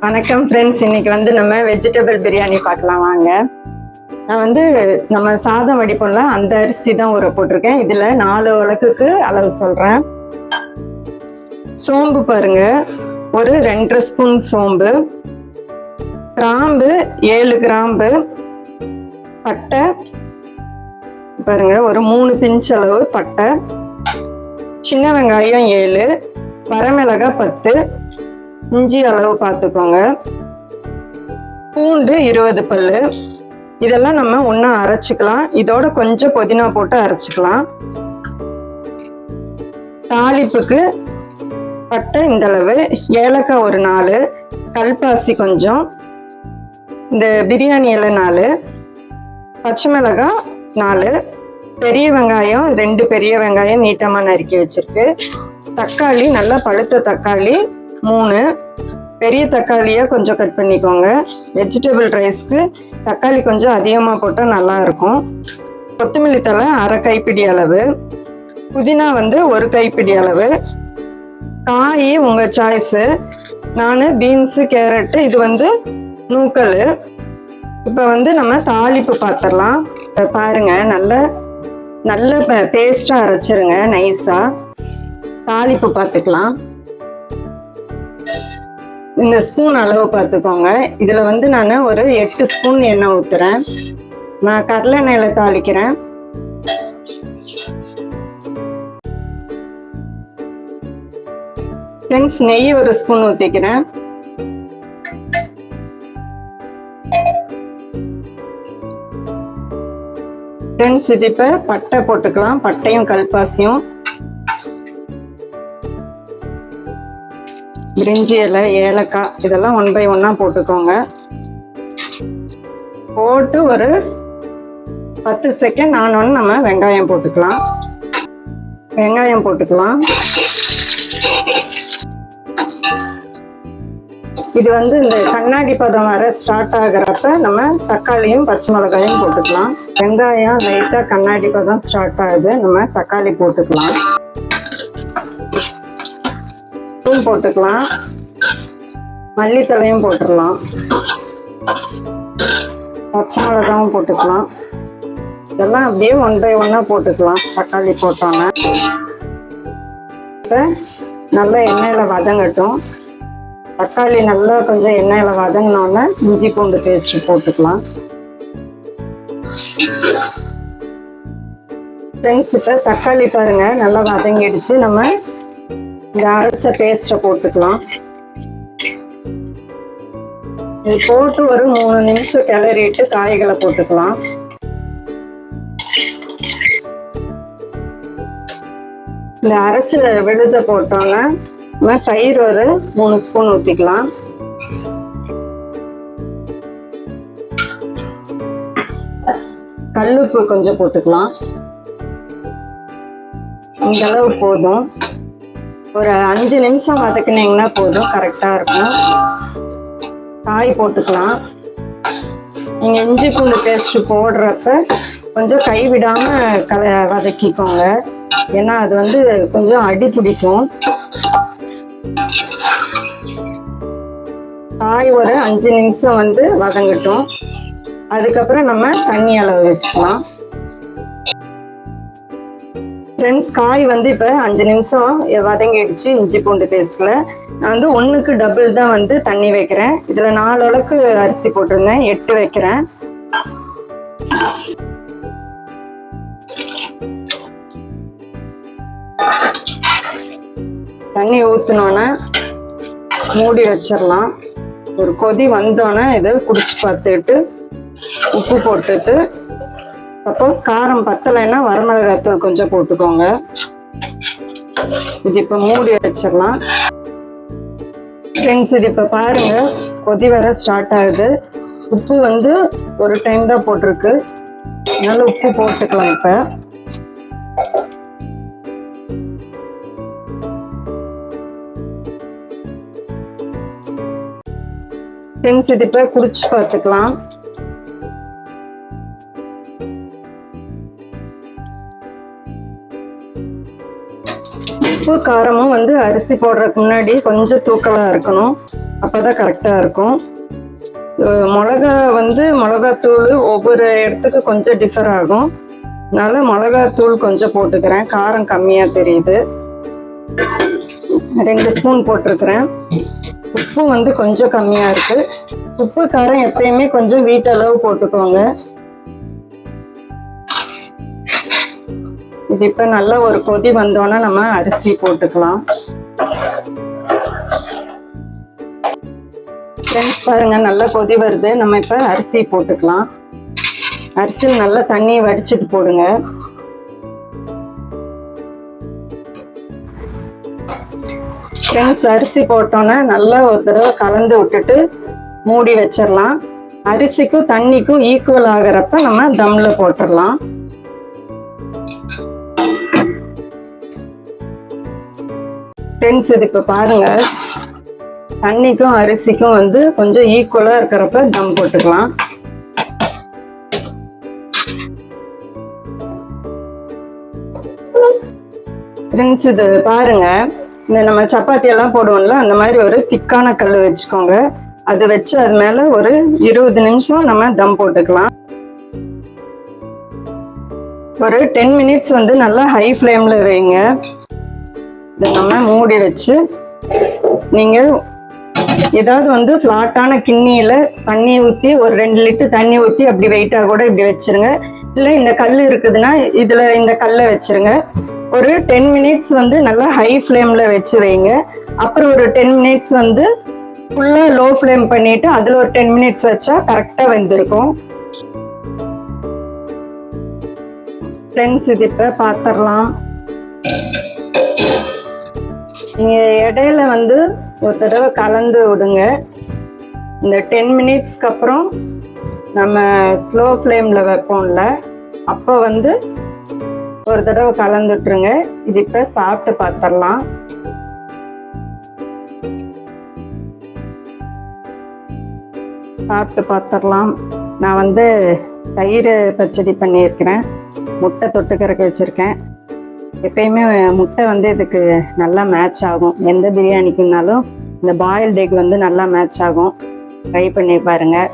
வணக்கம் ஃப்ரெண்ட்ஸ் இன்னைக்கு வந்து நம்ம வெஜிடபிள் பிரியாணி பார்க்கலாம் வாங்க. நான் வந்து நம்ம சாதம் வடிப்போம்ல அந்த அரிசி தான் ஊற போட்டிருக்கேன். இதில் நாலு உலக்குக்கு அளவு சொல்கிறேன் சோம்பு பாருங்க. ஒரு ரெண்டரை ஸ்பூன் சோம்பு. கிராம்பு ஏழு கிராம்பு. பட்டை. பாருங்க ஒரு மூணு பிஞ்ச் அளவு பட்டை. சின்ன வெங்காயம் ஏழு. வரமிளகாய் பத்து. இஞ்சி அளவு பார்த்துக்கோங்க. பூண்டு இருபது பல்லு. இதெல்லாம் நம்ம ஒன்றா அரைச்சிக்கலாம். இதோட கொஞ்சம் புதினா போட்டு அரைச்சிக்கலாம். தாளிப்புக்கு பட்டை இந்தளவு ஏலக்காய் ஒரு நாலு கல்பாசி கொஞ்சம் இந்த பிரியாணி இலை நாலு பச்சை மிளகாய் நாலு பெரிய வெங்காயம் ரெண்டு பெரிய வெங்காயம் நீட்டமாக நறுக்கி வச்சுருக்கு. தக்காளி நல்லா பழுத்த தக்காளி மூணு பெரிய தக்காளியை கொஞ்சம் கட் பண்ணிக்கோங்க. வெஜிடபிள் ரைஸ்க்கு தக்காளி கொஞ்சம் அதிகமாக போட்டால் நல்லா இருக்கும். கொத்தமல்லி தழை அரை கைப்பிடி அளவு. புதினா வந்து ஒரு கைப்பிடி அளவு. காய் உங்கள் சாய்ஸு நான் பீன்ஸு கேரட்டு இது வந்து நூக்கல். இப்போ வந்து நம்ம தாளிப்பு பார்த்துடலாம் இப்போ பாருங்கள் நல்ல நல்ல பேஸ்ட்டாக அரைச்சிருங்க நைஸாக தாளிப்பு பார்த்துக்கலாம் இந்த ஸ்பூன் அளவு பார்த்துக்கோங்க. இதில் வந்து நான் ஒரு எட்டு ஸ்பூன் எண்ணெய் ஊற்றுறேன் நான் கடலை எண்ணெயில் தாளிக்கிறேன். ஃப்ரெண்ட்ஸ் நெய் ஒரு ஸ்பூன் ஊற்றிக்கிறேன் ஃப்ரெண்ட்ஸ் இது இப்போ பட்டை போட்டுக்கலாம். பட்டையும் கல்பாசியும். பிரிஞ்சி இலை ஏலக்காய் இதெல்லாம் ஒன் பை ஒன்னாக போட்டுக்கோங்க. போட்டு ஒரு பத்து செகண்ட் ஆனோன்னு நம்ம வெங்காயம் போட்டுக்கலாம். வெங்காயம் போட்டுக்கலாம். இது வந்து இந்த கண்ணாடி பதம் வர ஸ்டார்ட் ஆகிறப்ப நம்ம தக்காளியும் பச்சை மிளகாயும் போட்டுக்கலாம். வெங்காயம் லைட்டாக கண்ணாடி பதம் ஸ்டார்ட் ஆகுது நம்ம தக்காளி போட்டுக்கலாம். போட்டுக்கலாம். மல்லித்தலையும் போட்டுடலாம் பச்சை மிளகாவும் போட்டுக்கலாம். இதெல்லாம் அப்படியே ஒன் பை ஒன்னாக போட்டுக்கலாம். தக்காளி போட்டோன்னே இப்போ நல்லா எண்ணெயில் வதங்கட்டும். தக்காளி நல்லா கொஞ்சம் எண்ணெயில் வதங்கினோன்னே இஞ்சி பூண்டு பேஸ்ட் போட்டுக்கலாம். ஃப்ரெண்ட்ஸ் இப்போ தக்காளி பாருங்க நல்லா வதங்கிடுச்சு. நம்ம இந்த அரைச்ச பேஸ்ட்டை போட்டுக்கலாம். இது போட்டு ஒரு மூணு நிமிஷம் கிளறிட்டு காய்களை போட்டுக்கலாம். இந்த அரைச்ச விழுத போட்டோன்னா தயிர் ஒரு மூணு ஸ்பூன் ஊற்றிக்கலாம் கல்லுப்பு கொஞ்சம் போட்டுக்கலாம். இந்த அளவு போதும். ஒரு அஞ்சு நிமிஷம் வதக்குனீங்கன்னா போதும் கரெக்டாக இருக்கும். காய் போட்டுக்கலாம். நீங்கள் இஞ்சி பூண்டு பேஸ்ட்டு போடுறப்ப கொஞ்சம் கை விடாமல் கல வதக்கிக்கோங்க. ஏன்னா அது வந்து கொஞ்சம் அடி பிடிக்கும். காய் ஒரு அஞ்சு நிமிஷம் வந்து வதங்கட்டும். அதுக்கப்புறம் நம்ம தண்ணி அளவு வச்சுக்கலாம். ஃப்ரெண்ட்ஸ் காய் வந்து இப்போ அஞ்சு நிமிஷம் வதங்கிடுச்சு இஞ்சி பூண்டு பேஸ்ட்டில் நான் வந்து ஒன்றுக்கு டபுள் தான் வந்து தண்ணி வைக்கிறேன். இதில் நாலு அளவுக்கு அரிசி போட்டிருந்தேன் எட்டு வைக்கிறேன். தண்ணி ஊற்றினோன்னே மூடி வச்சிடலாம். ஒரு கொதி வந்தோன்னே இதை குடிச்சு பார்த்துட்டு உப்பு போட்டுட்டு சப்போஸ் காரம் பத்தலைன்னா வரமிளகாய்த்தூள் கொஞ்சம் போட்டுக்கோங்க. இது இப்போ மூடி வச்சிடலாம். ஃப்ரெண்ட்ஸ் இது இப்போ பாருங்க கொதி வர ஸ்டார்ட் ஆகுது. உப்பு வந்து ஒரு டைம் தான் போட்டிருக்கு. அதனால உப்பு போட்டுக்கலாம் இப்போ. ஃப்ரெண்ட்ஸ் இது இப்போ குடிச்சு பார்த்துக்கலாம். உப்பு காரமும் வந்து அரிசி போடுறதுக்கு முன்னாடி கொஞ்சம் தூக்கலாக இருக்கணும். அப்போ தான் கரெக்டாக இருக்கும் மிளகா வந்து மிளகாத்தூள் ஒவ்வொரு இடத்துக்கு கொஞ்சம் டிஃபர் ஆகும். அதனால் மிளகாத்தூள் கொஞ்சம் போட்டுக்கிறேன். காரம் கம்மியாக தெரியுது. ரெண்டு ஸ்பூன் போட்டிருக்கிறேன் உப்பு வந்து கொஞ்சம் கம்மியாக இருக்குது உப்பு காரம் எப்பயுமே கொஞ்சம் வீட்டளவு போட்டுக்கோங்க. இது இப்போ நல்ல ஒரு கொதி வந்தோன்னே நம்ம அரிசி போட்டுக்கலாம். ஃப்ரெண்ட்ஸ் பாருங்க நல்லா கொதி வருது. நம்ம இப்போ அரிசி போட்டுக்கலாம். அரிசியில் நல்லா தண்ணியை வடிச்சிட்டு போடுங்க. ஃப்ரெண்ட்ஸ் அரிசி போட்டோன்னே நல்லா ஒரு தடவை கலந்து விட்டுட்டு மூடி வச்சிடலாம். அரிசிக்கும் தண்ணிக்கும் ஈக்குவல் ஆகிறப்ப நம்ம தம்மில் போட்டுடலாம். ஃப்ரெண்ட்ஸ் இது இப்போ பாருங்க. தண்ணிக்கும் அரிசிக்கும் வந்து கொஞ்சம் ஈக்குவலாக இருக்கிறப்ப தம் போட்டுக்கலாம். ஃப்ரெண்ட்ஸ் இது பாருங்க. இந்த நம்ம சப்பாத்தி எல்லாம் போடுவோம்ல அந்த மாதிரி ஒரு திக்கான கல் வச்சுக்கோங்க. அது வச்சு அது மேல ஒரு இருபது நிமிஷம் நம்ம தம் போட்டுக்கலாம். ஒரு டென் மினிட்ஸ் வந்து நல்லா ஹை ஃப்ளேம்ல வைங்க. இதை நம்ம மூடி வச்சு நீங்கள் ஏதாவது வந்து ஃப்ளாட்டான கிண்ணியில் தண்ணி ஊற்றி ஒரு ரெண்டு லிட்டர் தண்ணி ஊற்றி அப்படி வெயிட்டாக கூட இப்படி வச்சிருங்க. இல்லை இந்த கல் இருக்குதுன்னா இதில் இந்த கல்லை வச்சிருங்க. ஒரு டென் மினிட்ஸ் வந்து நல்லா ஹை ஃப்ளேமில் வச்சு வைங்க. அப்புறம் ஒரு டென் மினிட்ஸ் வந்து ஃபுல்லாக லோ ஃப்ளேம் பண்ணிட்டு அதில் ஒரு டென் மினிட்ஸ் வச்சா கரெக்டாக வெந்திருக்கும். ஃப்ரெண்ட்ஸ் இது இப்போ பார்த்துடலாம் நீங்கள் இடையில வந்து ஒரு தடவை கலந்து விடுங்க. இந்த டென் மினிட்ஸ்க்கு அப்புறம் நம்ம ஸ்லோ ஃப்ளேமில் வைப்போம்ல அப்போ வந்து ஒரு தடவை கலந்துட்டுருங்க இது இப்போ சாப்பிட்டு பார்த்துடலாம் சாப்பிட்டு பார்த்துடலாம் நான் வந்து தயிர் பச்சடி பண்ணியிருக்கிறேன். முட்டை தொட்டுக்கறக்கு வச்சுருக்கேன். எப்பயுமே முட்டை வந்து இதுக்கு நல்லா மேட்ச் ஆகும். எந்த பிரியாணிக்குனாலும் இந்த பாயில்ட் எக் வந்து நல்லா மேட்ச் ஆகும். ட்ரை பண்ணி பாருங்க.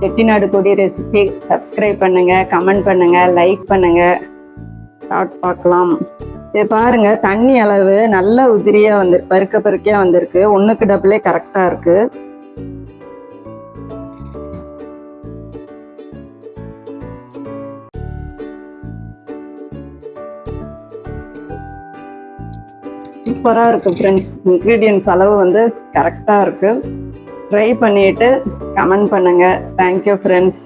செட்டிநாடு கொடி ரெசிபி சப்ஸ்கிரைப் பண்ணுங்க கமெண்ட் பண்ணுங்க லைக் பண்ணுங்க. தாட் பார்க்கலாம். இது பாருங்க தண்ணி அளவு நல்ல உதிரியா வந்து பருக்க பருக்கையா வந்திருக்கு. ஒன்றுக்கு டபுளே கரெக்டா இருக்கு. சூப்பராக இருக்குது ஃப்ரெண்ட்ஸ் இன்க்ரீடியன்ஸ் அளவு வந்து கரெக்டாக இருக்குது ட்ரை பண்ணிவிட்டு கமெண்ட் பண்ணுங்கள் தேங்க்யூ ஃப்ரெண்ட்ஸ்